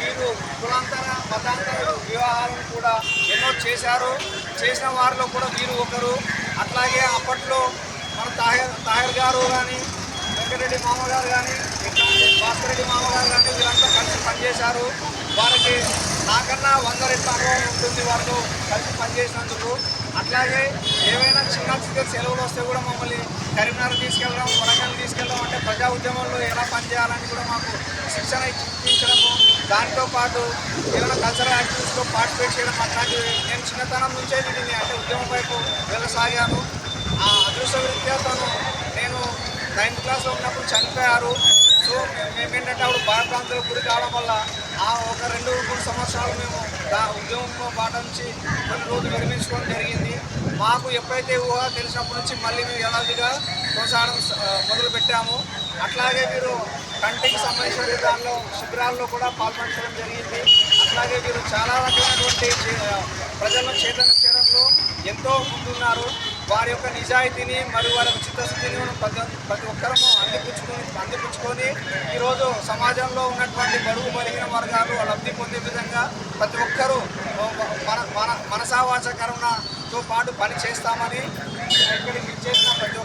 వీరు కులాంతర మతాంతర వివాహాలను కూడా ఎన్నో చేశారు. చేసిన వారిలో కూడా వీరు ఒకరు. అట్లాగే అప్పట్లో మన తాహర్ తాహర్ గారు కానీ వెంకటరెడ్డి మామగారు కానీ భాస్కర్ రెడ్డి మామగారు కానీ వీరంతా కలిసి పనిచేశారు. వారికి నాకన్నా వంద రెట్ల అనుభవం ఉంటుంది వారితో కలిసి పనిచేసినందుకు. అట్లాగే ఏవైనా చిన్న చిన్న సెలవులు వస్తే కూడా మమ్మల్ని కరీంనగర్ తీసుకెళ్ళడం వరంగల్ తీసుకెళ్ళడం అంటే ప్రజా ఉద్యమంలో ఎలా పనిచేయాలని కూడా మాకు శిక్షణ ఇచ్చింది దాంతో పాటు ఏమైనా కల్చరల్ యాక్టివిటీస్లో పార్టిసిపేట్ చేయడం అట్లాంటివి నేను చిన్నతనం నుంచే దీన్ని అంటే ఉద్యమం వైపు వెళ్ళసాగాను. ఆ అదృష్టరీత్యా తను నేను నైన్త్ క్లాస్లో ఉన్నప్పుడు చనిపోయారు. సో మేమేంటంటే అప్పుడు ప్రాంతాలకు గురి కావడం వల్ల ఆ ఒక రెండు మూడు సంవత్సరాలు మేము దా ఉద్యమంలో పాటించి నుంచి కొన్ని రోజులు విరమించుకోవడం జరిగింది. మాకు ఎప్పుడైతే ఊహ తెలిసినప్పటి నుంచి మళ్ళీ మేము యథావిధిగా కొనసాగడం మొదలు పెట్టాము అట్లాగే మీరు కంటికి సంబంధించిన దానిలో శిబిరాల్లో కూడా పాల్పంచడం జరిగింది. అట్లాగే మీరు చాలా రకమైనటువంటి ప్రజలను చైతన్యం చేయడంలో ఎంతో ముందున్నారు. వారి యొక్క నిజాయితీని మరియు వారి యొక్క చిత్తశుద్ధిని మనం ప్రతి ప్రతి ఒక్కరము అందిపుచ్చుకొని అందిపుచ్చుకొని ఈరోజు సమాజంలో ఉన్నటువంటి బడుగు బలిగిన వర్గాలు లబ్ధి పొందే విధంగా ప్రతి ఒక్కరూ మన మన మనసావాచకరణతో పాటు పని చేస్తామని ఇక్కడికి చేసిన ప్రతి